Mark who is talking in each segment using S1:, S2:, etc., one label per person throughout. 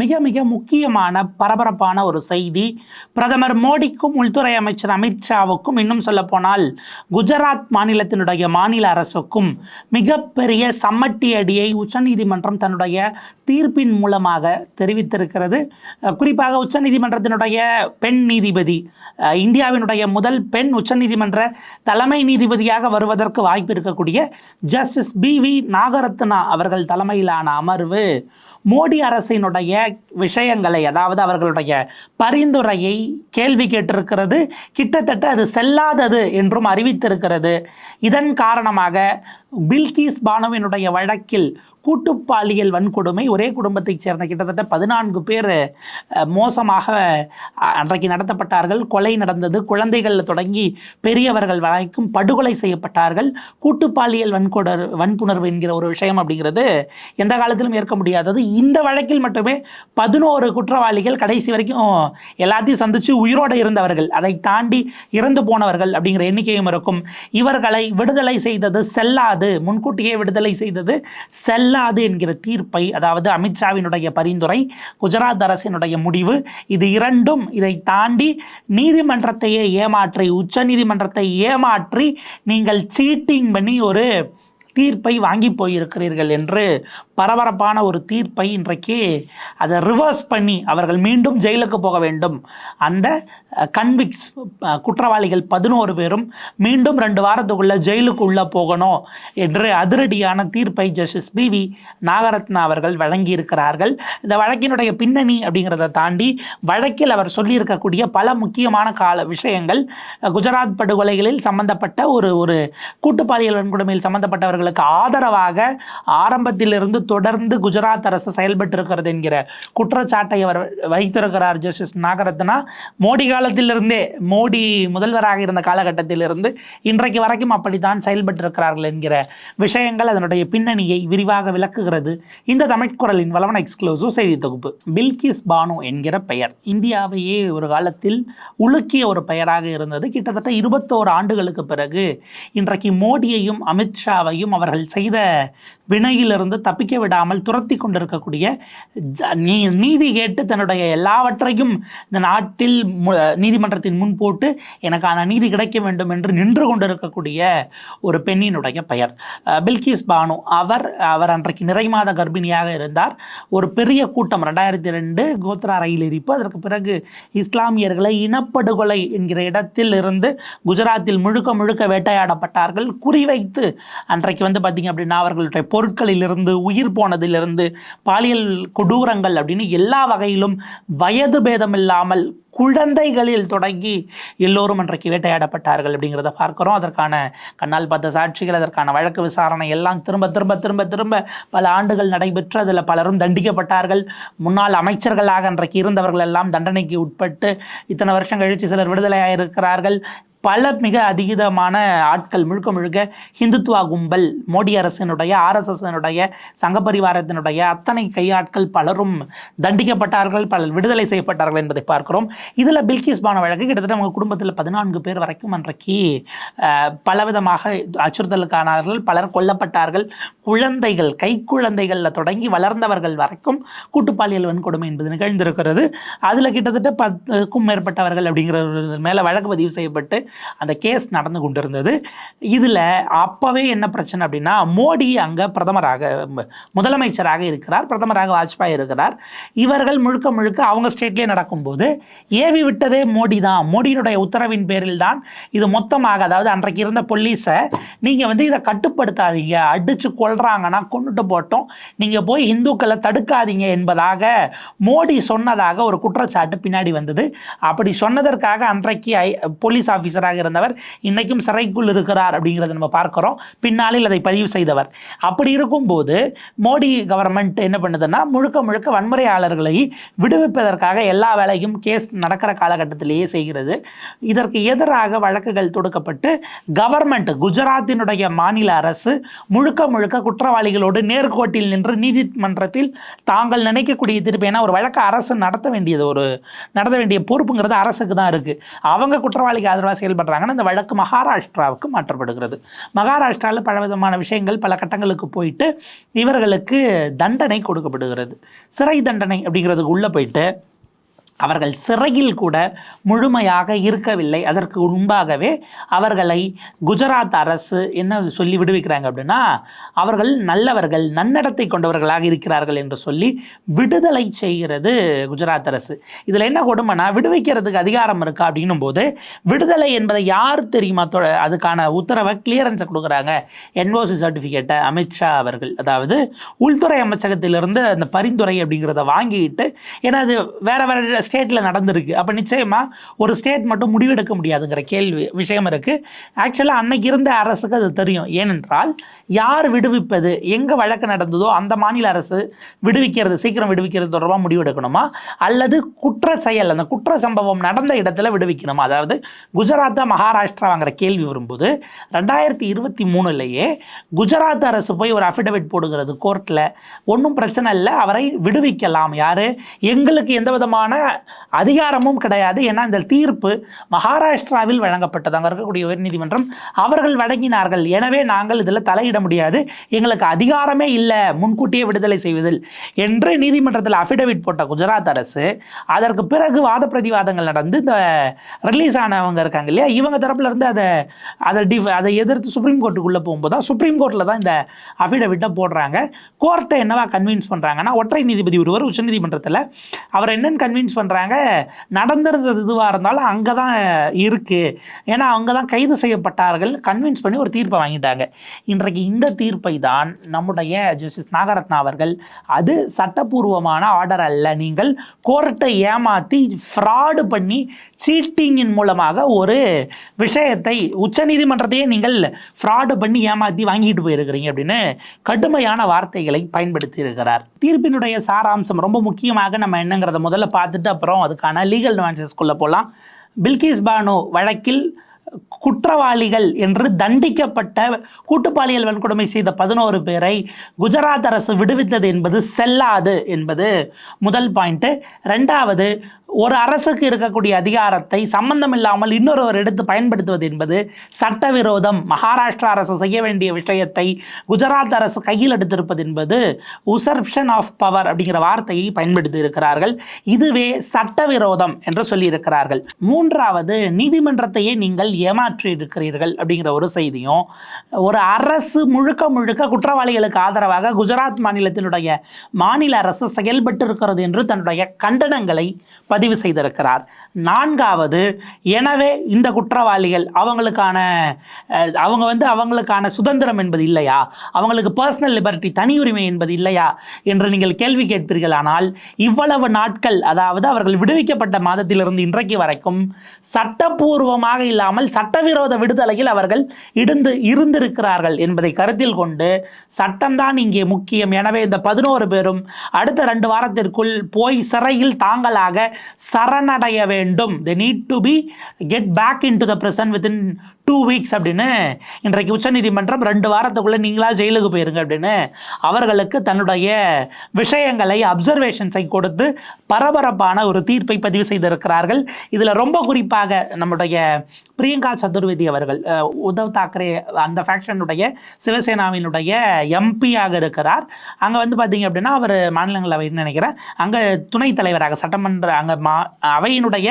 S1: மிக மிக முக்கியமான பரபரப்பான ஒரு செய்தி பிரதமர் மோடிக்கும் உள்துறை அமைச்சர் அமித்ஷாவுக்கும் இன்னும் சொல்லப்போனால் குஜராத் மாநிலத்தினுடைய மாநில அரசுக்கும் மிகப்பெரிய சம்மட்டி அடியை உச்சநீதிமன்றம் தன்னுடைய தீர்ப்பின் மூலமாக தெரிவித்திருக்கிறது குறிப்பாக உச்சநீதிமன்றத்தினுடைய பெண் நீதிபதி இந்தியாவினுடைய முதல் பெண் உச்சநீதிமன்ற தலைமை நீதிபதியாக வருவதற்கு வாய்ப்பு இருக்கக்கூடிய ஜஸ்டிஸ் பி வி நாகரத்னா அவர்கள் தலைமையிலான அமர்வு மோடி அரசினுடைய விஷயங்களை அதாவது அவர்களுடைய பரிந்துரையை கேள்வி கேட்டிருக்கிறது கிட்டத்தட்ட அது செல்லாதது என்றும் அறிவித்திருக்கிறது இதன் காரணமாக பில்கிஸ் பானுவினுடைய வழக்கில் பாலியல் வன்கொடுமை ஒரே குடும்பத்தைச் சேர்ந்த கிட்டத்தட்ட பதினான்கு பேர் மோசமாக அன்றைக்கு நடத்தப்பட்டார்கள் கொலை நடந்தது குழந்தைகள் தொடங்கி பெரியவர்கள் வரைக்கும் படுகொலை செய்யப்பட்டார்கள் பாலியல் வன்கொடர் வன்புணர்வு என்கிற ஒரு விஷயம் அப்படிங்கிறது எந்த காலத்திலும் ஏற்க முடியாதது இந்த வழக்கில் மட்டுமே பதினோரு குற்றவாளிகள் கடைசி வரைக்கும் எல்லாத்தையும் சந்தித்து உயிரோடு இருந்தவர்கள் அதை தாண்டி இறந்து போனவர்கள் அப்படிங்கிற எண்ணிக்கையும் இருக்கும் இவர்களை விடுதலை செய்தது செல்லாது செல்லாது முன்கூட்டியே விடுதலை செய்தது செல்லாது என்கிற தீர்ப்பை அதாவது அமித்ஷாவினுடைய பரிந்துரை குஜராத் அரசினுடைய முடிவு இது இரண்டும் இதை தாண்டி நீதிமன்றத்தையே ஏமாற்றி உச்ச நீதிமன்றத்தை ஏமாற்றி நீங்கள் சீட்டிங் பண்ணி ஒரு தீர்ப்பை வாங்கி போயிருக்கிறீர்கள் என்று பரபரப்பான ஒரு தீர்ப்பை இன்றைக்கு அதை ரிவர்ஸ் பண்ணி அவர்கள் மீண்டும் ஜெயிலுக்கு போக வேண்டும் அந்த கன்விக்ஸ் குற்றவாளிகள் பதினோரு பேரும் மீண்டும் ரெண்டு வாரத்துக்குள்ளே ஜெயிலுக்கு உள்ளே போகணும் என்று அதிரடியான தீர்ப்பை ஜஸ்டிஸ் பி வி நாகரத்னா அவர்கள் வழங்கியிருக்கிறார்கள் இந்த வழக்கினுடைய பின்னணி அப்படிங்கிறத தாண்டி வழக்கில் அவர் சொல்லியிருக்கக்கூடிய பல முக்கியமான கால விஷயங்கள் குஜராத் படுகொலைகளில் சம்பந்தப்பட்ட ஒரு ஒரு கூட்டுப்பாளியல் வன்கொடுமையில் சம்பந்தப்பட்டவர்களுக்கு ஆதரவாக ஆரம்பத்திலிருந்து தொடர்ந்து குஜராத் அரசு செயல்பட்டு இருக்கிறது என்கிற குற்றச்சாட்டை அவர் வைத்திருக்கிறார் ஜஸ்டிஸ் நாகரத்னா மோடி காலத்திலிருந்தே மோடி முதல்வராக இருந்த காலகட்டத்திலிருந்து இன்றைக்கு வரைக்கும் அப்படித்தான் செயல்பட்டு இருக்கிறார்கள் என்கிற விஷயங்கள் அதனுடைய பின்னணியை விரிவாக விளக்குகிறது இந்த தமிழ்குரலின் வளவன எக்ஸ்க்ளூசிவ் செய்தி தொகுப்பு பில்கிஸ் பானு என்கிற பெயர் இந்தியாவையே ஒரு காலத்தில் உலுக்கிய ஒரு பெயராக இருந்தது கிட்டத்தட்ட இருபத்தோரு ஆண்டுகளுக்கு பிறகு இன்றைக்கு மோடியையும் அமித்ஷாவையும் அவர்கள் செய்த வினையிலிருந்து தப்பிக்க நிற்க விடாமல் துரத்தி கொண்டிருக்கக்கூடிய நீதி கேட்டு தன்னுடைய எல்லாவற்றையும் இந்த நாட்டில் நீதிமன்றத்தின் முன் போட்டு எனக்கான நீதி கிடைக்க வேண்டும் என்று நின்று கொண்டிருக்கக்கூடிய ஒரு பெண்ணினுடைய பெயர் பில்கிஸ் பானு அவர் அவர் அன்றைக்கு நிறை மாத கர்ப்பிணியாக இருந்தார் ஒரு பெரிய கூட்டம் ரெண்டாயிரத்தி ரெண்டு கோத்ரா ரயில் எரிப்பு அதற்கு பிறகு இஸ்லாமியர்களை இனப்படுகொலை என்கிற இடத்தில் இருந்து குஜராத்தில் முழுக்க முழுக்க வேட்டையாடப்பட்டார்கள் குறிவைத்து அன்றைக்கு வந்து பார்த்தீங்க அப்படின்னா அவர்களுடைய பொருட்களிலிருந்து உயிர் உயிர் போனதிலிருந்து பாலியல் கொடூரங்கள் அப்படின்னு எல்லா வகையிலும் வயது பேதம் இல்லாமல் குழந்தைகளில் தொடங்கி எல்லோரும் அன்றைக்கு வேட்டையாடப்பட்டார்கள் அப்படிங்கிறத பார்க்குறோம் அதற்கான கண்ணால் பார்த்த சாட்சிகள் அதற்கான வழக்கு விசாரணை எல்லாம் திரும்ப திரும்ப திரும்ப திரும்ப பல ஆண்டுகள் நடைபெற்று அதில் பலரும் தண்டிக்கப்பட்டார்கள் முன்னாள் அமைச்சர்களாக அன்றைக்கு இருந்தவர்கள் எல்லாம் தண்டனைக்கு உட்பட்டு இத்தனை வருஷம் கழித்து சிலர் விடுதலையாக இருக்கிறார்கள் பல மிக அதிகமான ஆட்கள் முழுக்க முழுக்க ஹிந்துத்வா கும்பல் மோடி அரசினுடைய ஆர்எஸ்எஸ்னுடைய பரிவாரத்தினுடைய அத்தனை கையாட்கள் பலரும் தண்டிக்கப்பட்டார்கள் பலர் விடுதலை செய்யப்பட்டார்கள் என்பதை பார்க்கிறோம் இதில் பில்கிஸ் பான வழக்கு கிட்டத்தட்ட அவங்க குடும்பத்தில் பதினான்கு பேர் வரைக்கும் அன்றைக்கு பலவிதமாக அச்சுறுத்தலுக்கானார்கள் பலர் கொல்லப்பட்டார்கள் குழந்தைகள் கை குழந்தைகளில் தொடங்கி வளர்ந்தவர்கள் வரைக்கும் கூட்டுப்பாலியல் வன்கொடுமை என்பது நிகழ்ந்திருக்கிறது அதில் கிட்டத்தட்ட பத்துக்கும் மேற்பட்டவர்கள் அப்படிங்கிற மேலே வழக்கு பதிவு செய்யப்பட்டு அந்த கேஸ் நடந்து கொண்டிருந்தது இதில் அப்போவே என்ன பிரச்சனை அப்படின்னா மோடி அங்கே பிரதமராக முதலமைச்சராக இருக்கிறார் பிரதமராக வாஜ்பாய் இருக்கிறார் இவர்கள் முழுக்க முழுக்க அவங்க ஸ்டேட்லேயே நடக்கும்போது ஏவி விட்டதே மோடி தான் மோடியினுடைய உத்தரவின் பேரில் தான் இது மொத்தமாக அதாவது அன்றைக்கு இருந்த போலீஸை நீங்கள் வந்து இதை கட்டுப்படுத்தாதீங்க அடித்து கொள்கிறாங்கன்னா கொண்டுட்டு போட்டோம் நீங்கள் போய் இந்துக்களை தடுக்காதீங்க என்பதாக மோடி சொன்னதாக ஒரு குற்றச்சாட்டு பின்னாடி வந்தது அப்படி சொன்னதற்காக அன்றைக்கு போலீஸ் ஆஃபீஸர் அமைச்சராக இருந்தவர் இன்றைக்கும் சிறைக்குள் இருக்கிறார் அப்படிங்கிறத நம்ம பார்க்குறோம் பின்னாளில் அதை பதிவு செய்தவர் அப்படி இருக்கும்போது மோடி கவர்மெண்ட் என்ன பண்ணுதுன்னா முழுக்க முழுக்க வன்முறையாளர்களை விடுவிப்பதற்காக எல்லா வேலையும் கேஸ் நடக்கிற காலகட்டத்திலேயே செய்கிறது இதற்கு எதிராக வழக்குகள் தொடுக்கப்பட்டு கவர்மெண்ட் குஜராத்தினுடைய மாநில அரசு முழுக்க முழுக்க குற்றவாளிகளோடு நேர்கோட்டில் நின்று நீதிமன்றத்தில் தாங்கள் நினைக்கக்கூடிய தீர்ப்பு ஏன்னா ஒரு வழக்கு அரசு நடத்த வேண்டியது ஒரு நடத்த வேண்டிய பொறுப்புங்கிறது அரசுக்கு தான் இருக்குது அவங்க குற்றவாளிக்கு ஆதரவாக செயல்படுறாங்கன்னா இந்த வழக்கு மகாராஷ்டிராவுக்கு மாற்றப்படுகிறது மகாராஷ்டிராவில் பலவிதமான விஷயங்கள் பல கட்டங்களுக்கு போயிட்டு இவர்களுக்கு தண்டனை கொடுக்கப்படுகிறது சிறை தண்டனை அப்படிங்கிறதுக்கு உள்ளே போயிட்டு அவர்கள் சிறையில் கூட முழுமையாக இருக்கவில்லை அதற்கு முன்பாகவே அவர்களை குஜராத் அரசு என்ன சொல்லி விடுவிக்கிறாங்க அப்படின்னா அவர்கள் நல்லவர்கள் நன்னடத்தை கொண்டவர்களாக இருக்கிறார்கள் என்று சொல்லி விடுதலை செய்கிறது குஜராத் அரசு இதில் என்ன கொடுமைனா விடுவிக்கிறதுக்கு அதிகாரம் இருக்கா அப்படின்னும் போது விடுதலை என்பதை யார் தெரியுமா அதுக்கான உத்தரவை கிளியரன்ஸை கொடுக்குறாங்க என்ஓசி சர்டிஃபிகேட்டை அமித்ஷா அவர்கள் அதாவது உள்துறை அமைச்சகத்திலிருந்து அந்த பரிந்துரை அப்படிங்கிறத வாங்கிட்டு ஏன்னா அது வேறு வேறு ஸ்டேட்டில் நடந்திருக்கு அப்போ நிச்சயமாக ஒரு ஸ்டேட் மட்டும் முடிவெடுக்க முடியாதுங்கிற கேள்வி விஷயம் இருக்குது ஆக்சுவலாக அன்னைக்கு இருந்த அரசுக்கு அது தெரியும் ஏனென்றால் யார் விடுவிப்பது எங்கே வழக்கு நடந்ததோ அந்த மாநில அரசு விடுவிக்கிறது சீக்கிரம் விடுவிக்கிறது தொடர்பாக முடிவெடுக்கணுமா அல்லது குற்ற செயல் அந்த குற்ற சம்பவம் நடந்த இடத்துல விடுவிக்கணுமா அதாவது குஜராத்தா மகாராஷ்டிராங்கிற கேள்வி வரும்போது ரெண்டாயிரத்தி இருபத்தி மூணுலேயே குஜராத் அரசு போய் ஒரு அஃபிடவிட் போடுகிறது கோர்ட்டில் ஒன்றும் பிரச்சனை இல்லை அவரை விடுவிக்கலாம் யார் எங்களுக்கு எந்த விதமான அதிகாரமும் கிடையாது ஏன்னா இந்த தீர்ப்பு மகாராஷ்டிராவில் வழங்கப்பட்டது அங்கே இருக்கக்கூடிய உயர்நீதிமன்றம் அவர்கள் வழங்கினார்கள் எனவே நாங்கள் இதில் தலையிட முடியாது எங்களுக்கு அதிகாரமே இல்லை முன்கூட்டியே விடுதலை செய்வதில் என்று நீதிமன்றத்தில் அஃபிடவிட் போட்ட குஜராத் அரசு அதற்கு பிறகு வாத பிரதிவாதங்கள் நடந்து இந்த ரிலீஸ் ஆனவங்க இருக்காங்க இல்லையா இவங்க தரப்புல இருந்து அதை அதை டி அதை எதிர்த்து சுப்ரீம் கோர்ட்டுக்குள்ளே போகும்போது தான் சுப்ரீம் கோர்ட்டில் தான் இந்த அஃபிடவிட்டை போடுறாங்க கோர்ட்டை என்னவா கன்வின்ஸ் பண்ணுறாங்கன்னா ஒற்றை நீதிபதி ஒருவர் உச்சநீதிமன்றத்தில் அவர் என்னென்னு கன்வின்ஸ் பண்ணுறாங்க நடந்திருந்தது இதுவாக இருந்தாலும் அங்கே தான் இருக்குது ஏன்னா அவங்க தான் கைது செய்யப்பட்டார்கள் கன்வின்ஸ் பண்ணி ஒரு தீர்ப்பை வாங்கிட்டாங்க இன்றைக்கு இந்த தீர்ப்பை தான் நம்முடைய ஜஸ்டிஸ் நாகரத்னா அவர்கள் அது சட்டப்பூர்வமான ஆர்டர் அல்ல நீங்கள் கோர்ட்டை ஏமாற்றி ஃப்ராடு பண்ணி சீட்டிங்கின் மூலமாக ஒரு விஷயத்தை உச்சநீதிமன்றத்தையே நீங்கள் ஃப்ராடு பண்ணி ஏமாற்றி வாங்கிட்டு போயிருக்கிறீங்க அப்படின்னு கடுமையான வார்த்தைகளை பயன்படுத்தி இருக்கிறார் தீர்ப்பினுடைய சாராம்சம் ரொம்ப முக்கியமாக நம்ம என்னங்கிறத முதல்ல பார்த்துட்டு அப்புறம் அதுக்கான லீகல் நுவான்சஸ்குள்ளே போகலாம் பில்கிஸ் பானு வழக்கில் குற்றவாளிகள் என்று தண்டிக்கப்பட்ட கூட்டுப்பாலியல் வன்கொடுமை செய்த பதினோரு பேரை குஜராத் அரசு விடுவித்தது என்பது செல்லாது என்பது முதல் பாயிண்ட்டு ரெண்டாவது ஒரு அரசுக்கு இருக்கக்கூடிய அதிகாரத்தை சம்பந்தம் இல்லாமல் இன்னொருவர் எடுத்து பயன்படுத்துவது என்பது சட்டவிரோதம் மகாராஷ்டிரா அரசு செய்ய வேண்டிய விஷயத்தை குஜராத் அரசு கையில் எடுத்திருப்பது என்பது உசர்ப்ஷன் ஆஃப் பவர் அப்படிங்கிற வார்த்தையை பயன்படுத்தி இருக்கிறார்கள் இதுவே சட்டவிரோதம் என்று சொல்லியிருக்கிறார்கள் மூன்றாவது நீதிமன்றத்தையே நீங்கள் ஏமாற்றி இருக்கிறீர்கள் அப்படிங்கிற ஒரு செய்தியும் ஒரு அரசு முழுக்க முழுக்க குற்றவாளிகளுக்கு ஆதரவாக குஜராத் மாநிலத்தினுடைய மாநில அரசு செயல்பட்டு இருக்கிறது என்று தன்னுடைய கண்டனங்களை பதிவு செய்திருக்கிறார் நான்காவது எனவே இந்த குற்றவாளிகள் அவங்களுக்கான அவங்க வந்து அவங்களுக்கான சுதந்திரம் என்பது இல்லையா அவங்களுக்கு பர்சனல் லிபர்ட்டி தனி உரிமை என்பது இல்லையா என்று நீங்கள் கேள்வி கேட்பீர்கள் ஆனால் இவ்வளவு நாட்கள் அதாவது அவர்கள் விடுவிக்கப்பட்ட மாதத்திலிருந்து இன்றைக்கு வரைக்கும் சட்டப்பூர்வமாக இல்லாமல் சட்டவிரோத விடுதலையில் அவர்கள் இடுந்து இருந்திருக்கிறார்கள் என்பதை கருத்தில் கொண்டு சட்டம்தான் இங்கே முக்கியம் எனவே இந்த பதினோரு பேரும் அடுத்த ரெண்டு வாரத்திற்குள் போய் சிறையில் தாங்களாக சரணடைய வேண்டும் they need to be get back into the present in two weeks அப்படின்னு இன்றைக்கு உச்சநீதிமன்றம் ரெண்டு வாரத்துக்குள்ளே நீங்களாக ஜெயிலுக்கு போயிருங்க அப்படின்னு அவர்களுக்கு தன்னுடைய விஷயங்களை அப்சர்வேஷன்ஸை கொடுத்து பரபரப்பான ஒரு தீர்ப்பை பதிவு செய்திருக்கிறார்கள் இதில் ரொம்ப குறிப்பாக நம்முடைய பிரியங்கா சதுர்வேதி அவர்கள் உத்தவ் தாக்கரே அந்த ஃபேக்ஷனுடைய சிவசேனாவினுடைய எம்பியாக இருக்கிறார் அங்கே வந்து பார்த்தீங்க அப்படின்னா அவர் மாநிலங்களவைன்னு நினைக்கிறேன் அங்கே துணைத் தலைவராக சட்டமன்ற அங்கே மா அவையினுடைய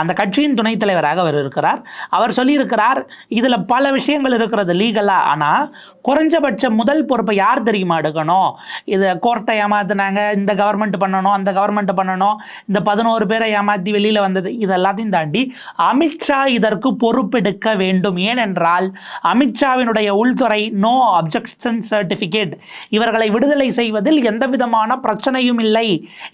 S1: அந்த கட்சியின் துணைத் தலைவராக அவர் இருக்கிறார் அவர் சொல்லியிருக்கிறார் இதில் பல விஷயங்கள் இருக்கிறது லீகலாக ஆனால் குறைஞ்சபட்ச முதல் பொறுப்பை யார் தெரியுமா எடுக்கணும் இதை கோர்ட்டை ஏமாத்தினாங்க இந்த கவர்மெண்ட் பண்ணணும் அந்த கவர்மெண்ட் பண்ணணும் இந்த பதினோரு பேரை ஏமாற்றி வெளியில் வந்தது இதெல்லாத்தையும் தாண்டி அமித்ஷா இதற்கு பொறுப்பெடுக்க வேண்டும் ஏனென்றால் அமித்ஷாவினுடைய உள்துறை நோ அப்ஜெக்ஷன் சர்டிஃபிகேட் இவர்களை விடுதலை செய்வதில் எந்த விதமான பிரச்சனையும் இல்லை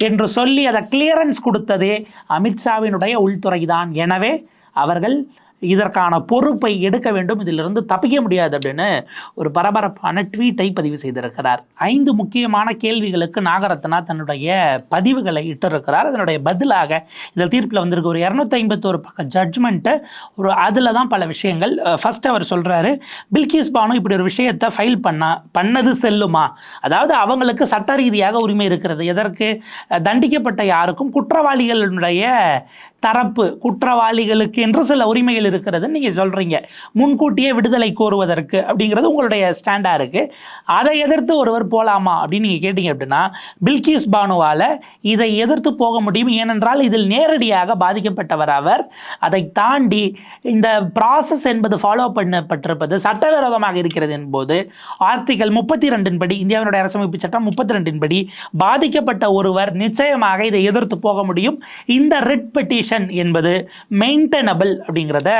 S1: என்று சொல்லி அதை கிளியரன்ஸ் கொடுத்ததே அமித்ஷாவினுடைய உள்துறை தான் எனவே அவர்கள் இதற்கான பொறுப்பை எடுக்க வேண்டும் இதிலிருந்து தப்பிக்க முடியாது அப்படின்னு ஒரு பரபரப்பான ட்வீட்டை பதிவு செய்திருக்கிறார் ஐந்து முக்கியமான கேள்விகளுக்கு நாகரத்னா தன்னுடைய பதிவுகளை இட்டிருக்கிறார் அதனுடைய பதிலாக இந்த தீர்ப்பில் வந்திருக்க ஒரு இரநூத்தி ஐம்பத்தோரு பக்கம் ஜட்ஜ்மெண்ட்டு ஒரு அதில் தான் பல விஷயங்கள் ஃபர்ஸ்ட் அவர் சொல்கிறாரு பில்கிஸ் பானு இப்படி ஒரு விஷயத்தை ஃபைல் பண்ணா பண்ணது செல்லுமா அதாவது அவங்களுக்கு சட்ட ரீதியாக உரிமை இருக்கிறது எதற்கு தண்டிக்கப்பட்ட யாருக்கும் குற்றவாளிகளுடைய தரப்பு குற்றவாளிகளுக்கு என்று சில உரிமைகள் இருக்கிறதுன்னு நீங்கள் சொல்கிறீங்க முன்கூட்டியே விடுதலை கோருவதற்கு அப்படிங்கிறது உங்களுடைய ஸ்டாண்டாக இருக்குது அதை எதிர்த்து ஒருவர் போகலாமா அப்படின்னு நீங்கள் கேட்டிங்க அப்படின்னா பில்கிஸ் பானுவால் இதை எதிர்த்து போக முடியும் ஏனென்றால் இதில் நேரடியாக பாதிக்கப்பட்டவர் அவர் அதை தாண்டி இந்த ப்ராசஸ் என்பது ஃபாலோ பண்ணப்பட்டிருப்பது சட்டவிரோதமாக இருக்கிறது என்போது ஆர்டிகல் முப்பத்தி ரெண்டின் படி இந்தியாவினுடைய அரசமைப்பு சட்டம் முப்பத்தி ரெண்டின் படி பாதிக்கப்பட்ட ஒருவர் நிச்சயமாக இதை எதிர்த்து போக முடியும் இந்த ரிட் பெட்டிஷன் ஃபங்க்ஷன் என்பது மெயின்டெனபிள் அப்படிங்கிறத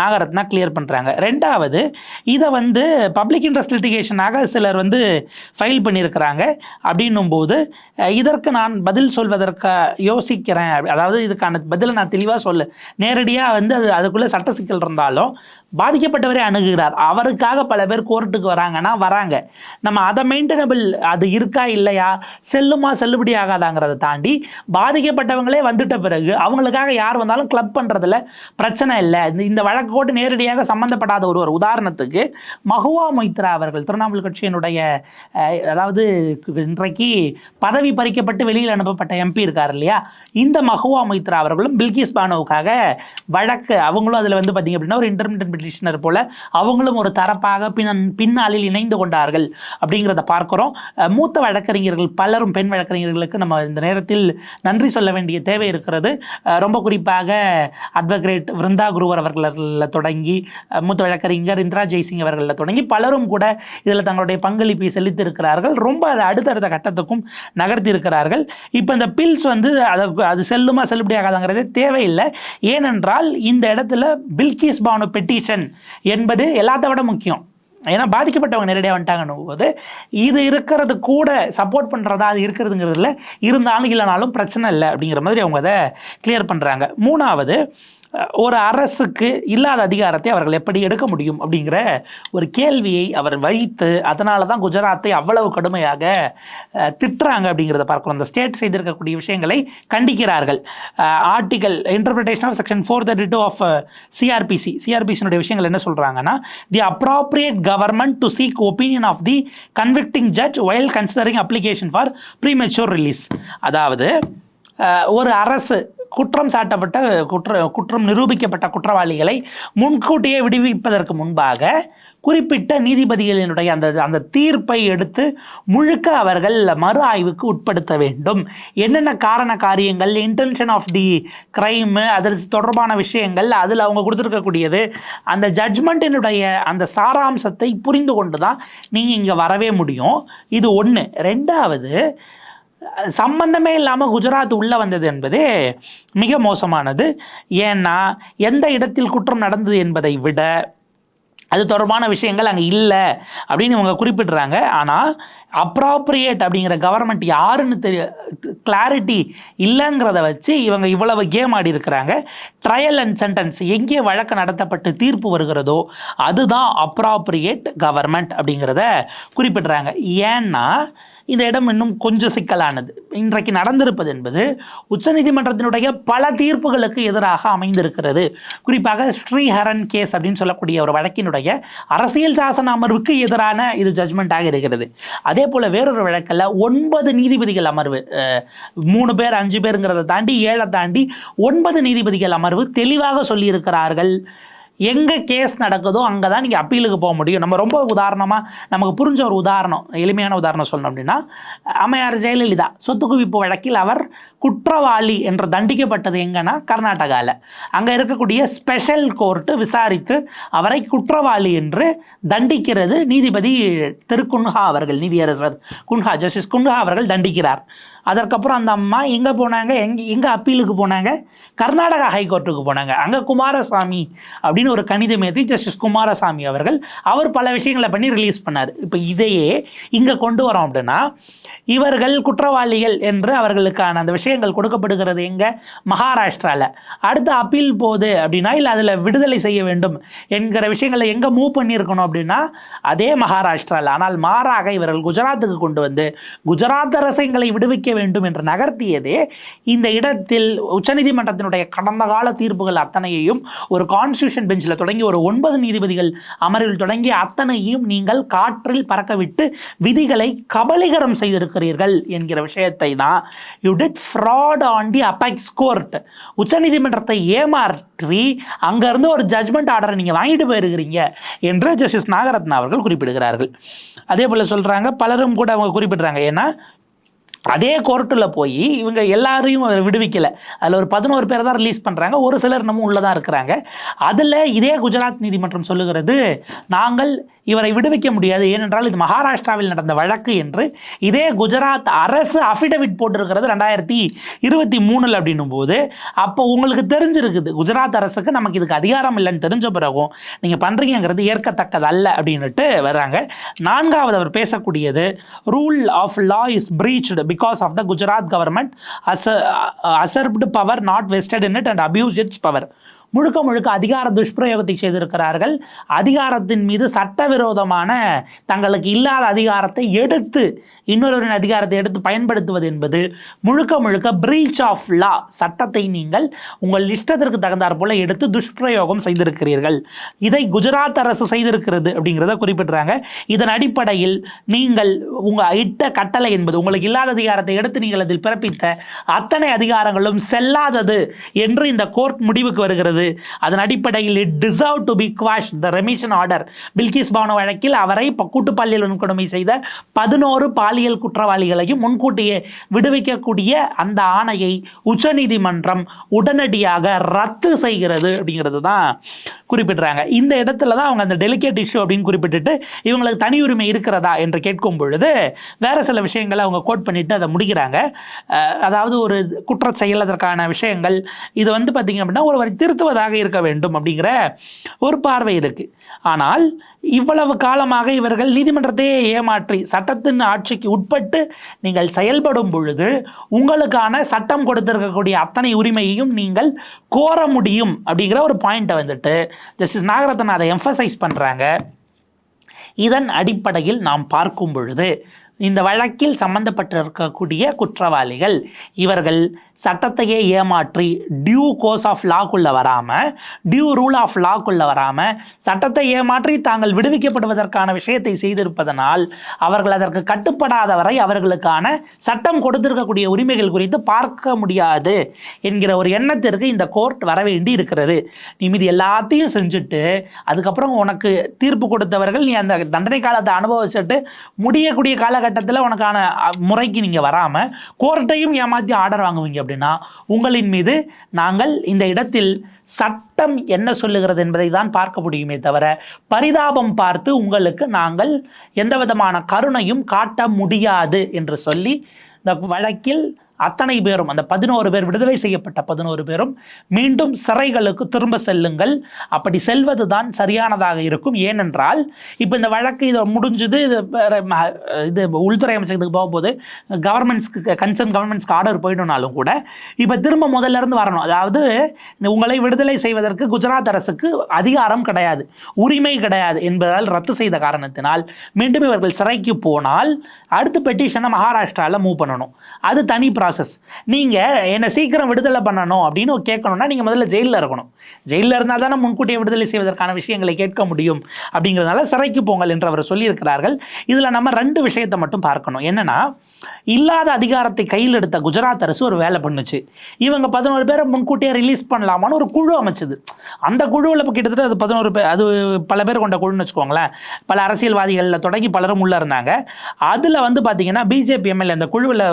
S1: நாகரத்னா கிளியர் பண்ணுறாங்க ரெண்டாவது இதை வந்து பப்ளிக் இன்ட்ரெஸ்ட் லிட்டிகேஷனாக சிலர் வந்து ஃபைல் பண்ணியிருக்கிறாங்க அப்படின்னும் போது இதற்கு நான் பதில் சொல்வதற்கு யோசிக்கிறேன் அதாவது இதுக்கான பதிலை நான் தெளிவாக சொல்ல நேரடியாக வந்து அது அதுக்குள்ளே சட்ட சிக்கல் இருந்தாலும் பாதிக்கப்பட்டவரே அணுகுகிறார் அவருக்காக பல பேர் கோர்ட்டுக்கு வராங்கன்னா வராங்க நம்ம அதை மெயின்டெனபிள் அது இருக்கா இல்லையா செல்லுமா செல்லுபடி ஆகாதாங்கிறத தாண்டி பாதிக்கப்பட்டவங்களே வந்துட்ட பிறகு அவங்களுக்காக எதிராக யார் வந்தாலும் கிளப் பண்ணுறதுல பிரச்சனை இல்லை இந்த வழக்கோடு நேரடியாக சம்மந்தப்படாத ஒருவர் உதாரணத்துக்கு மகுவா மொய்த்ரா அவர்கள் திருணாமுல் கட்சியினுடைய அதாவது இன்றைக்கு பதவி பறிக்கப்பட்டு வெளியில் அனுப்பப்பட்ட எம்பி இருக்கார் இல்லையா இந்த மகுவா மொய்த்ரா அவர்களும் பில்கிஸ் பானோவுக்காக வழக்கு அவங்களும் அதில் வந்து பார்த்திங்க அப்படின்னா ஒரு இன்டர்மீடியட் பெட்டிஷனர் போல் அவங்களும் ஒரு தரப்பாக பின் பின்னாளில் இணைந்து கொண்டார்கள் அப்படிங்கிறத பார்க்குறோம் மூத்த வழக்கறிஞர்கள் பலரும் பெண் வழக்கறிஞர்களுக்கு நம்ம இந்த நேரத்தில் நன்றி சொல்ல வேண்டிய தேவை இருக்கிறது ரொம்ப குறிப்பாக அட்வொகேட் விருந்தா குருவர் அவர்களில் தொடங்கி மூத்த வழக்கறிஞர் இந்திரா ஜெய்சிங் அவர்களில் தொடங்கி பலரும் கூட இதில் தங்களுடைய பங்களிப்பை செலுத்தியிருக்கிறார்கள் ரொம்ப அதை அடுத்தடுத்த கட்டத்துக்கும் நகர்த்தியிருக்கிறார்கள் இப்போ இந்த பில்ஸ் வந்து அதை அது செல்லுமா செல்லுபடியாகாதுங்கிறதே தேவையில்லை ஏனென்றால் இந்த இடத்துல பில்கிஸ் பானு பெட்டிஷன் என்பது எல்லாத்த விட முக்கியம் ஏன்னா பாதிக்கப்பட்டவங்க நேரடியாக வந்துட்டாங்கன்னும் போது இது இருக்கிறது கூட சப்போர்ட் பண்ணுறதா அது இருக்கிறதுங்கிறதுல இருந்தாலும் இல்லைனாலும் பிரச்சனை இல்லை அப்படிங்கிற மாதிரி அவங்க அதை கிளியர் பண்ணுறாங்க மூணாவது ஒரு அரசுக்கு இல்லாத அதிகாரத்தை அவர்கள் எப்படி எடுக்க முடியும் அப்படிங்கிற ஒரு கேள்வியை அவர் வைத்து அதனால தான் குஜராத்தை அவ்வளவு கடுமையாக திட்டுறாங்க அப்படிங்கிறத பார்க்கணும் அந்த ஸ்டேட் செய்திருக்கக்கூடிய விஷயங்களை கண்டிக்கிறார்கள் article interpretation of section four thirty two of CrPC சிஆர்பிசியினுடைய விஷயங்கள் என்ன சொல்கிறாங்கன்னா the appropriate government to seek opinion of the convicting judge while considering application for premature release அதாவது ஒரு அரசு குற்றம் சாட்டப்பட்ட குற்ற குற்றம் நிரூபிக்கப்பட்ட குற்றவாளிகளை முன்கூட்டியே விடுவிப்பதற்கு முன்பாக குறிப்பிட்ட நீதிபதிகளினுடைய அந்த அந்த தீர்ப்பை எடுத்து முழுக்க அவர்கள் மறு ஆய்வுக்கு உட்படுத்த வேண்டும் என்னென்ன காரண காரியங்கள் இன்டென்ஷன் ஆஃப் தி க்ரைமு அதில் தொடர்பான விஷயங்கள் அதில் அவங்க கொடுத்துருக்கக்கூடியது அந்த ஜட்ஜ்மெண்ட்டினுடைய அந்த சாராம்சத்தை புரிந்து கொண்டு தான் நீங்கள் இங்கே வரவே முடியும் இது ஒன்று ரெண்டாவது சம்பந்தமே இல்லாமல் குஜராத் உள்ளே வந்தது என்பது மிக மோசமானது ஏன்னா எந்த இடத்தில் குற்றம் நடந்தது என்பதை விட அது தொடர்பான விஷயங்கள் அங்கே இல்லை அப்படின்னு இவங்க குறிப்பிடுறாங்க ஆனால் அப்ராப்ரியேட் அப்படிங்கிற கவர்மெண்ட் யாருன்னு தெரிய கிளாரிட்டி இல்லைங்கிறத வச்சு இவங்க இவ்வளவு கேம் ஆடி இருக்கிறாங்க ட்ரையல் அண்ட் சென்டென்ஸ் எங்கே வழக்கு நடத்தப்பட்டு தீர்ப்பு வருகிறதோ அதுதான் அப்ராப்ரியேட் கவர்மெண்ட் அப்படிங்கிறத குறிப்பிடுறாங்க ஏன்னா இந்த இடம் இன்னும் கொஞ்சம் சிக்கலானது இன்றைக்கு நடந்திருப்பது என்பது உச்சநீதிமன்றத்தினுடைய பல தீர்ப்புகளுக்கு எதிராக அமைந்திருக்கிறது குறிப்பாக ஸ்ரீஹரன் கேஸ் அப்படின்னு சொல்லக்கூடிய ஒரு வழக்கினுடைய அரசியல் சாசன அமர்வுக்கு எதிரான இது ஜட்மெண்ட்டாக இருக்கிறது அதே போல் வேறொரு வழக்கில் ஒன்பது நீதிபதிகள் அமர்வு மூணு பேர் அஞ்சு பேருங்கிறத தாண்டி ஏழை தாண்டி ஒன்பது நீதிபதிகள் அமர்வு தெளிவாக சொல்லியிருக்கிறார்கள் எங்கே கேஸ் நடக்குதோ அங்கே தான் நீங்கள் அப்பீலுக்கு போக முடியும் நம்ம ரொம்ப உதாரணமாக நமக்கு புரிஞ்ச ஒரு உதாரணம் எளிமையான உதாரணம் சொல்லணும் அப்படின்னா அம்மையார் ஜெயலலிதா சொத்து குவிப்பு வழக்கில் அவர் குற்றவாளி என்று தண்டிக்கப்பட்டது எங்கன்னா கர்நாடகாவில் அங்கே இருக்கக்கூடிய ஸ்பெஷல் கோர்ட்டு விசாரித்து அவரை குற்றவாளி என்று தண்டிக்கிறது நீதிபதி திரு குன்ஹா அவர்கள் நீதியரசர் குன்ஹா ஜஸ்டிஸ் குன்ஹா அவர்கள் தண்டிக்கிறார் அதற்கப்புறம் அந்த அம்மா எங்கே போனாங்க எங்கே எங்கே அப்பீலுக்கு போனாங்க கர்நாடகா ஹைகோர்ட்டுக்கு போனாங்க அங்கே குமாரசாமி அப்படின்னு ஒரு கணித ஜஸ்டிஸ் குமாரசாமி அவர்கள் அவர் பல விஷயங்களை பண்ணி ரிலீஸ் பண்ணார் இப்போ இதையே இங்கே கொண்டு வரோம் அப்படின்னா இவர்கள் குற்றவாளிகள் என்று அவர்களுக்கான அந்த விஷயங்கள் கொடுக்கப்படுகிறது எங்கே மகாராஷ்டிராவில் அடுத்து அப்பீல் போகுது அப்படின்னா இல்லை அதில் விடுதலை செய்ய வேண்டும் என்கிற விஷயங்களை எங்கே மூவ் பண்ணியிருக்கணும் அப்படின்னா அதே மகாராஷ்டிராவில் ஆனால் மாறாக இவர்கள் குஜராத்துக்கு கொண்டு வந்து குஜராத் அரசு விடுவிக்க வேண்டும் என்று நகர்த்தியதே இந்த இடத்தில் உச்சநீதிமன்றத்தினுடைய கடந்த கால தீர்ப்புகள் அத்தனையையும் ஒரு கான்ஸ்டியூஷன் பெஞ்சில் தொடங்கி ஒரு ஒன்பது நீதிபதிகள் அமர்வில் தொடங்கி அத்தனையும் நீங்கள் காற்றில் பறக்கவிட்டு விதிகளை கபலீகரம் செய்திருக்கிறீர்கள் என்கிற விஷயத்தை தான் you did fraud on the apex court உச்சநீதிமன்றத்தை ஏமாற்றி அங்கேருந்து ஒரு ஜட்மெண்ட் ஆர்டரை நீங்கள் வாங்கிட்டு போயிருக்கிறீங்க என்று ஜஸ்டிஸ் நாகரத்னா அவர்கள் குறிப்பிடுகிறார்கள் அதே போல் சொல்கிறாங்க பலரும் கூட அவங்க குறிப்பிடுறாங்க ஏன்னா அதே கோர்ட்டில் போய் இவங்க எல்லாரையும் விடுவிக்கலை அதில் ஒரு பதினோரு பேரை தான் ரிலீஸ் பண்ணுறாங்க ஒரு சிலர் நம்ம உள்ளே தான் இருக்கிறாங்க அதில் இதே குஜராத் நீதிமன்றம் சொல்லுகிறது நாங்கள் இவரை விடுவிக்க முடியாது ஏனென்றால் இது மகாராஷ்டிராவில் நடந்த வழக்கு என்று இதே குஜராத் அரசு அஃபிடவிட் போட்டிருக்கிறது ரெண்டாயிரத்தி இருபத்தி மூணில் அப்படின்னும் போது அப்போ உங்களுக்கு தெரிஞ்சிருக்குது குஜராத் அரசுக்கு நமக்கு இதுக்கு அதிகாரம் இல்லைன்னு தெரிஞ்ச பிறகும் நீங்கள் பண்ணுறீங்கிறது ஏற்கத்தக்கது அல்ல அப்படின்னுட்டு வர்றாங்க நான்காவது அவர் பேசக்கூடியது rule of law is breach because of the Gujarat government, uh, uh, usurped power not vested in it and abused its power. முழுக்க முழுக்க அதிகார துஷ்பிரயோகத்தை செய்திருக்கிறார்கள் அதிகாரத்தின் மீது சட்டவிரோதமான தங்களுக்கு இல்லாத அதிகாரத்தை எடுத்து இன்னொருவரின் அதிகாரத்தை எடுத்து பயன்படுத்துவது என்பது முழுக்க முழுக்க பிரீச் ஆஃப் லா சட்டத்தை நீங்கள் உங்கள் இஷ்டத்திற்கு தகுந்தார் போல எடுத்து துஷ்பிரயோகம் செய்திருக்கிறீர்கள் இதை குஜராத் அரசு செய்திருக்கிறது அப்படிங்கிறத குறிப்பிடுறாங்க இதன் அடிப்படையில் நீங்கள் உங்கள் இட்ட கட்டளை என்பது உங்களுக்கு இல்லாத அதிகாரத்தை எடுத்து நீங்கள் அதில் பிறப்பித்த அத்தனை அதிகாரங்களும் செல்லாதது என்று இந்த கோர்ட் முடிவுக்கு வருகிறது இருக்கிறது அதன் அடிப்படையில் it deserve to be quash the remission order Bilkis பவன வழக்கில் அவரை பாலியல் வன்கொடுமை செய்த பதினோரு பாலியல் குற்றவாளிகளையும் முன்கூட்டியே விடுவிக்கக்கூடிய அந்த ஆணையை உச்சநீதிமன்றம் உடனடியாக ரத்து செய்கிறது அப்படிங்கிறது தான் குறிப்பிடுறாங்க இந்த இடத்துல தான் அவங்க அந்த டெலிகேட் இஷ்யூ அப்படின்னு குறிப்பிட்டுட்டு இவங்களுக்கு தனி உரிமை இருக்கிறதா என்று கேட்கும் பொழுது வேற சில விஷயங்களை அவங்க கோட் பண்ணிட்டு அதை முடிக்கிறாங்க அதாவது ஒரு குற்ற செயல் அதற்கான விஷயங்கள் இது வந்து பார்த்தீங்க அப்படின்னா ஒரு திருத்த நடத்துவதாக இருக்க வேண்டும் அப்படிங்கிற ஒரு பார்வை இருக்கு ஆனால் இவ்வளவு காலமாக இவர்கள் நீதிமன்றத்தையே ஏமாற்றி சட்டத்தின் ஆட்சிக்கு உட்பட்டு நீங்கள் செயல்படும் பொழுது உங்களுக்கான சட்டம் கொடுத்திருக்கக்கூடிய அத்தனை உரிமையையும் நீங்கள் கோர முடியும் அப்படிங்கிற ஒரு பாயிண்ட்டை வந்துட்டு ஜஸ்டிஸ் நாகரத்ன அதை எம்ஃபசைஸ் பண்ணுறாங்க இதன் அடிப்படையில் நாம் பார்க்கும் பொழுது இந்த வழக்கில் சம்பந்தப்பட்டிருக்கக்கூடிய குற்றவாளிகள் இவர்கள் சட்டத்தையே ஏமாற்றி டியூ கோர்ஸ் ஆஃப் லாக்குள்ளே வராமல் டியூ ரூல் ஆஃப் லாக்குள்ளே வராமல் சட்டத்தை ஏமாற்றி தாங்கள் விடுவிக்கப்படுவதற்கான விஷயத்தை செய்திருப்பதனால் அவர்கள் அதற்கு கட்டுப்படாத வரை அவர்களுக்கான சட்டம் கொடுத்திருக்கக்கூடிய உரிமைகள் குறித்து பார்க்க முடியாது என்கிற ஒரு எண்ணத்திற்கு இந்த கோர்ட் வர வேண்டி இருக்கிறது நீ மீது எல்லாத்தையும் செஞ்சுட்டு அதுக்கப்புறம் உனக்கு தீர்ப்பு கொடுத்தவர்கள் நீ அந்த தண்டனை காலத்தை அனுபவிச்சுட்டு முடியக்கூடிய காலகட்டத்தில் உனக்கான முறைக்கு நீங்கள் வராமல் கோர்ட்டையும் ஏமாற்றி ஆர்டர் வாங்குவீங்க அப்படின்னா உங்களின் மீது நாங்கள் இந்த இடத்தில் சட்டம் என்ன சொல்லுகிறது என்பதை தான் பார்க்க முடியுமே தவிர பரிதாபம் பார்த்து உங்களுக்கு நாங்கள் எந்த விதமான கருணையும் காட்ட முடியாது என்று சொல்லி இந்த வழக்கில் அத்தனை பேரும் அந்த பதினோரு பேர் விடுதலை செய்யப்பட்ட பதினோரு பேரும் மீண்டும் சிறைகளுக்கு திரும்ப செல்லுங்கள் அப்படி செல்வது தான் சரியானதாக இருக்கும் ஏனென்றால் இப்போ இந்த வழக்கு இதை முடிஞ்சது இது இது உள்துறை அமைச்சகத்துக்கு போகும்போது கவர்மெண்ட்ஸ்க்கு கன்சர்ன் கவர்மெண்ட்ஸ்க்கு ஆர்டர் போயிடும்னாலும் கூட இப்போ திரும்ப முதல்ல இருந்து வரணும் அதாவது உங்களை விடுதலை செய்வதற்கு குஜராத் அரசுக்கு அதிகாரம் கிடையாது உரிமை கிடையாது என்பதால் ரத்து செய்த காரணத்தினால் மீண்டும் இவர்கள் சிறைக்கு போனால் அடுத்த பெட்டிஷனை மகாராஷ்டிராவில் மூவ் பண்ணணும் அது தனி ப்ராசஸ் நீங்கள் என்னை சீக்கிரம் விடுதலை பண்ணணும் அப்படின்னு கேட்கணும்னா நீங்கள் முதல்ல ஜெயிலில் இருக்கணும் ஜெயிலில் இருந்தால் தானே முன்கூட்டியே விடுதலை செய்வதற்கான விஷயங்களை கேட்க முடியும் அப்படிங்கிறதுனால சிறைக்கு போங்கள் என்று அவர் சொல்லியிருக்கிறார்கள் இதில் நம்ம ரெண்டு விஷயத்தை மட்டும் பார்க்கணும் என்னென்னா இல்லாத அதிகாரத்தை கையில் எடுத்த குஜராத் அரசு ஒரு வேலை பண்ணுச்சு இவங்க பதினோரு பேரை முன்கூட்டியே ரிலீஸ் பண்ணலாமான்னு ஒரு குழு அமைச்சது அந்த குழுவில் இப்போ கிட்டத்தட்ட அது பதினோரு பேர் அது பல பேர் கொண்ட குழுன்னு வச்சுக்கோங்களேன் பல அரசியல்வாதிகளில் தொடங்கி பலரும் உள்ளே இருந்தாங்க அதில் வந்து பார்த்தீங்கன்னா பிஜேபி எம்எல்ஏ அந்த குழுவில்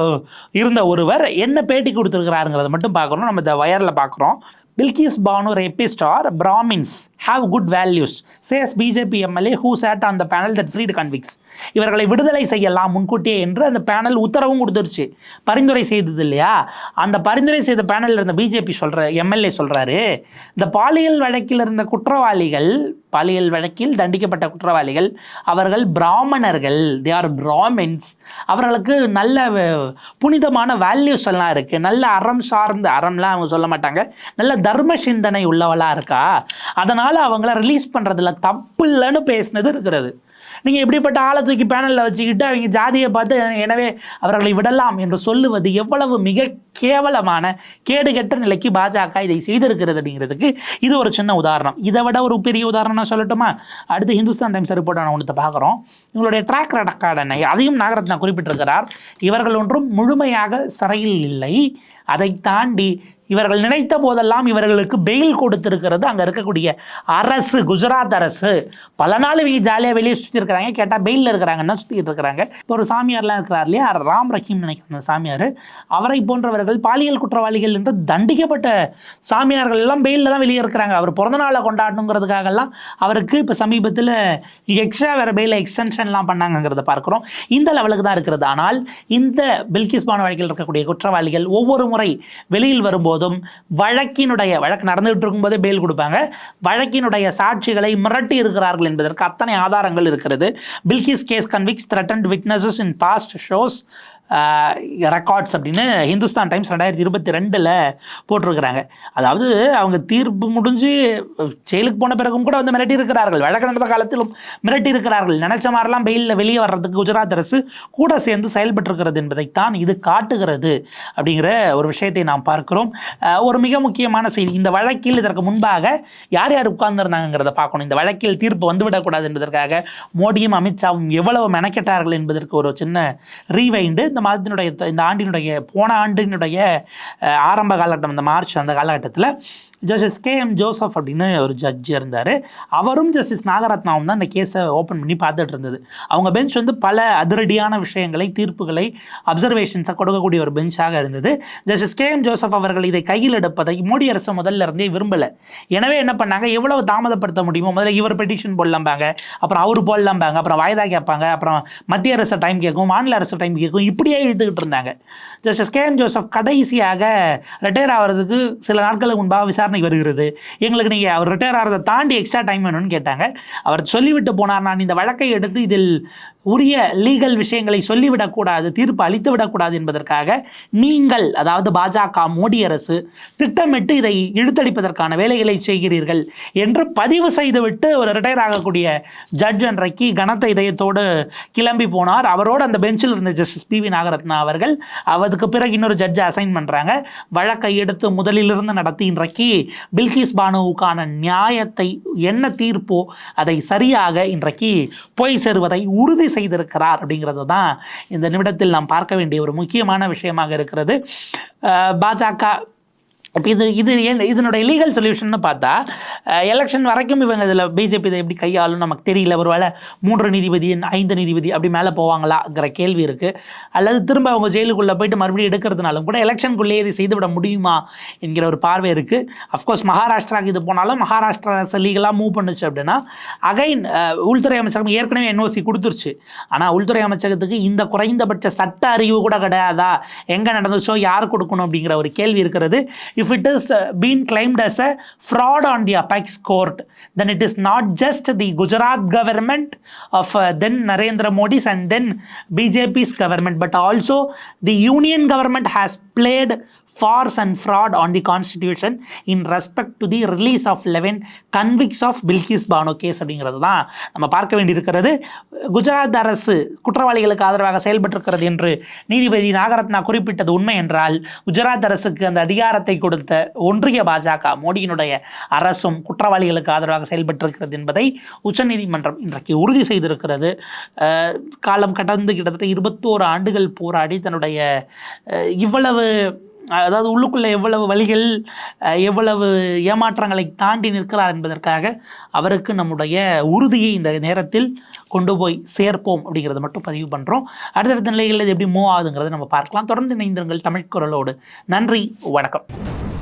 S1: இருந்த ஒரு ஒருவர் என்ன பேட்டி கொடுத்துருக்கிறாருங்கிறத மட்டும் பார்க்குறோம் நம்ம இந்த வயரில் பார்க்குறோம் Bilkis Bano rapists are Brahmins have good values says BJP MLA who said on the panel that freed convicts இவர்களை விடுதலை செய்யலாம் முன்கூட்டியே என்று அந்த பேனல் உத்தரவும் கொடுத்துருச்சு பரிந்துரை செய்தது இல்லையா அந்த பரிந்துரை செய்த பேனலில் இருந்த பிஜேபி சொல்கிற எம்எல்ஏ சொல்கிறாரு இந்த பாலியல் வழக்கில் இருந்த குற்றவாளிகள் பாலியல் வழக்கில் தண்டிக்கப்பட்ட குற்றவாளிகள் அவர்கள் பிராமணர்கள் தே ஆர் பிராமின்ஸ் அவர்களுக்கு நல்ல புனிதமான வேல்யூஸ் எல்லாம் இருக்குது நல்ல அறம் சார்ந்த அறம்லாம் அவங்க சொல்ல மாட்டாங்க நல்ல தர்ம சிந்தனை உள்ளவளாக இருக்கா அதனால் அதனால் அவங்கள ரிலீஸ் பண்ணுறதுல தப்பு இல்லைன்னு பேசினது இருக்கிறது நீங்கள் இப்படிப்பட்ட ஆளை தூக்கி பேனலில் வச்சுக்கிட்டு அவங்க ஜாதியை பார்த்து எனவே அவர்களை விடலாம் என்று சொல்லுவது எவ்வளவு மிக கேவலமான கேடுகெட்ட நிலைக்கு பாஜக இதை செய்திருக்கிறது அப்படிங்கிறதுக்கு இது ஒரு சின்ன உதாரணம் இதை விட ஒரு பெரிய உதாரணம் சொல்லட்டுமா அடுத்து ஹிந்துஸ்தான் டைம்ஸ் நான் ஒன்று பார்க்குறோம் இவங்களுடைய ட்ராக் ரெக்கார்டனை அதையும் நாகரத்னா குறிப்பிட்டிருக்கிறார் இவர்கள் ஒன்றும் முழுமையாக சிறையில் இல்லை அதை தாண்டி இவர்கள் நினைத்த போதெல்லாம் இவர்களுக்கு பெயில் கொடுத்துருக்கிறது அங்கே இருக்கக்கூடிய அரசு குஜராத் அரசு பல நாள் இவங்க ஜாலியாக வெளியே சுற்றிருக்கிறாங்க கேட்டால் பெயிலில் இருக்கிறாங்க என்ன சுற்றிட்டு இருக்கிறாங்க இப்போ ஒரு சாமியார்லாம் இருக்கிறார் இல்லையா ராம் ரஹீம் நினைக்கிற சாமியார் அவரை போன்றவர்கள் பாலியல் குற்றவாளிகள் என்று தண்டிக்கப்பட்ட சாமியார்கள் எல்லாம் பெயிலில் தான் வெளியே இருக்கிறாங்க அவர் பிறந்த நாளை கொண்டாடணுங்கிறதுக்காகலாம் அவருக்கு இப்போ சமீபத்தில் எக்ஸ்ட்ரா வேறு பெயில் எக்ஸ்டென்ஷன்லாம் பண்ணாங்கிறத பார்க்குறோம் இந்த லெவலுக்கு தான் இருக்கிறது ஆனால் இந்த பில்கிஸ்பான வழக்கில் இருக்கக்கூடிய குற்றவாளிகள் ஒவ்வொரு முறை வெளியில் வரும்போது போதும் வழக்கினுடைய வழக்கு நடந்துகிட்டு இருக்கும்போதே பெயில் கொடுப்பாங்க வழக்கினுடைய சாட்சிகளை மிரட்டி இருக்கிறார்கள் என்பதற்கு அத்தனை ஆதாரங்கள் இருக்கிறது Bilkis case convicts threatened witnesses in past shows records அப்படின்னு ஹிந்துஸ்தான் டைம்ஸ் ரெண்டாயிரத்தி இருபத்தி ரெண்டில் போட்டிருக்கிறாங்க அதாவது அவங்க தீர்ப்பு முடிஞ்சு செயலுக்கு போன பிறகும் கூட வந்து மிரட்டி இருக்கிறார்கள் வழக்கு நடந்த காலத்திலும் மிரட்டி இருக்கிறார்கள் நினைச்ச மாதிரிலாம் வெயிலில் வெளியே வர்றதுக்கு குஜராத் அரசு கூட சேர்ந்து செயல்பட்டிருக்கிறது என்பதைத்தான் இது காட்டுகிறது அப்படிங்கிற ஒரு விஷயத்தை நாம் பார்க்கிறோம் ஒரு மிக முக்கியமான செய்தி இந்த வழக்கில் இதற்கு முன்பாக யார் யார் உட்கார்ந்துருந்தாங்கிறத பார்க்கணும் இந்த வழக்கில் தீர்ப்பு வந்துவிடக்கூடாது என்பதற்காக மோடியும் அமித்ஷாவும் எவ்வளவு மெனக்கெட்டார்கள் என்பதற்கு ஒரு சின்ன ரீவைண்டு இந்த மாதத்தினுடைய இந்த ஆண்டினுடைய போன ஆண்டினுடைய ஆரம்ப காலகட்டம் இந்த மார்ச் அந்த காலகட்டத்தில் ஜஸ்டிஸ் கே எம் ஜோசப் அப்படின்னு ஒரு ஜட்ஜ் இருந்தார் அவரும் ஜஸ்டிஸ் நாகரத்னாவும் தான் இந்த கேஸை ஓப்பன் பண்ணி பார்த்துட்டு இருந்தது அவங்க பெஞ்ச் வந்து பல அதிரடியான விஷயங்களை தீர்ப்புகளை அப்சர்வேஷன்ஸை கொடுக்கக்கூடிய ஒரு பெஞ்சாக இருந்தது ஜஸ்டிஸ் கே எம் ஜோசப் அவர்கள் இதை கையில் எடுப்பதை மோடி அரசு முதல்ல இருந்தே விரும்பலை எனவே என்ன பண்ணாங்க எவ்வளவு தாமதப்படுத்த முடியுமோ முதல்ல இவர் பெட்டிஷன் போடலாம்பாங்க அப்புறம் அவர் போடலாம்பாங்க அப்புறம் வாய்தா கேட்பாங்க அப்புறம் மத்திய அரசு டைம் கேட்கும் மாநில அரசு டைம் கேட்கும் இப்படியே இழுத்துக்கிட்டு இருந்தாங்க ஜஸ்டிஸ் கே எம் ஜோசப் கடைசியாக ரிட்டையர் ஆகிறதுக்கு சில நாட்களுக்கு முன்பாக விசாரணை விசாரணை வருகிறது எங்களுக்கு நீங்கள் அவர் ரிட்டையர் ஆகிறத தாண்டி எக்ஸ்ட்ரா டைம் வேணும்னு கேட்டாங்க அவர் சொல்லிவிட்டு போனார் நான் இந்த வழக்கை எடுத்து இதில் உரிய லீகல் விஷயங்களை சொல்லிவிடக்கூடாது தீர்ப்பு அளித்து விடக்கூடாது என்பதற்காக நீங்கள் அதாவது பாஜக மோடி அரசு திட்டமிட்டு இதை இழுத்தடிப்பதற்கான வேலைகளை செய்கிறீர்கள் என்று பதிவு செய்துவிட்டு ஒரு ரிட்டையர் ஆகக்கூடிய ஜட்ஜ் அன்றைக்கு கனத்த இதயத்தோடு கிளம்பி போனார் அவரோடு அந்த பெஞ்சில் இருந்த ஜஸ்டிஸ் பி வி நாகரத்னா அவர்கள் அவருக்கு பிறகு இன்னொரு ஜட்ஜை அசைன் பண்ணுறாங்க வழக்கை எடுத்து முதலிலிருந்து நடத்தி இன்றைக்கு பில்கிஸ் பானுவுக்கான நியாயத்தை என்ன தீர்ப்போ அதை சரியாக இன்றைக்கு போய் சேருவதை உறுதி செய்திருக்கிறார் அப்படிங்கிறது தான் இந்த நிமிடத்தில் நாம் பார்க்க வேண்டிய ஒரு முக்கியமான விஷயமாக இருக்கிறது பாஜக இப்போ இது இது இதனுடைய லீகல் சொல்யூஷன் பார்த்தா எலெக்ஷன் வரைக்கும் இவங்க இதில் பிஜேபி இதை எப்படி கையாளும் நமக்கு தெரியல ஒருவேளை மூன்று நீதிபதி ஐந்து நீதிபதி அப்படி மேலே போவாங்களாங்கிற கேள்வி இருக்குது அல்லது திரும்ப அவங்க ஜெயிலுக்குள்ளே போயிட்டு மறுபடியும் எடுக்கிறதுனாலும் கூட எலெக்ஷனுக்குள்ளேயே இதை செய்துவிட முடியுமா என்கிற ஒரு பார்வை இருக்குது அஃப்கோர்ஸ் மகாராஷ்டிராவுக்கு இது போனாலும் மகாராஷ்டிரா லீகலாக மூவ் பண்ணுச்சு அப்படின்னா அகைன் உள்துறை அமைச்சகம் ஏற்கனவே என்ஓசி கொடுத்துருச்சு ஆனால் உள்துறை அமைச்சகத்துக்கு இந்த குறைந்தபட்ச சட்ட அறிவு கூட கிடையாதா எங்கே நடந்துச்சோ யார் கொடுக்கணும் அப்படிங்கிற ஒரு கேள்வி இருக்கிறது if it is uh, been claimed as a fraud on the apex court then it is not just the gujarat government of uh, then narendra modi's and then bjp's government but also the union government has played farce and fraud on the constitution in respect to the release of eleven convicts of Bilkis Bano case அப்படிங்கிறது தான் நம்ம பார்க்க வேண்டியிருக்கிறது குஜராத் அரசு குற்றவாளிகளுக்கு ஆதரவாக செயல்பட்டிருக்கிறது என்று நீதிபதி நாகரத்னா குறிப்பிட்டது உண்மை என்றால் குஜராத் அரசுக்கு அந்த அதிகாரத்தை கொடுத்த ஒன்றிய பாஜக மோடியினுடைய அரசும் குற்றவாளிகளுக்கு ஆதரவாக செயல்பட்டிருக்கிறது என்பதை உச்சநீதிமன்றம் இன்றைக்கு உறுதி செய்திருக்கிறது காலம் கடந்து கிட்டத்தட்ட இருபத்தோரு ஆண்டுகள் போராடி தன்னுடைய இவ்வளவு அதாவது உள்ளுக்குள்ளே எவ்வளவு வழிகள் எவ்வளவு ஏமாற்றங்களை தாண்டி நிற்கிறார் என்பதற்காக அவருக்கு நம்முடைய உறுதியை இந்த நேரத்தில் கொண்டு போய் சேர்ப்போம் அப்படிங்கிறத மட்டும் பதிவு பண்ணுறோம் அடுத்தடுத்த நிலைகளில் எப்படி மூவ் ஆகுதுங்கிறத நம்ம பார்க்கலாம் தொடர்ந்து இணைந்திருங்கள் தமிழ் குரலோடு நன்றி வணக்கம்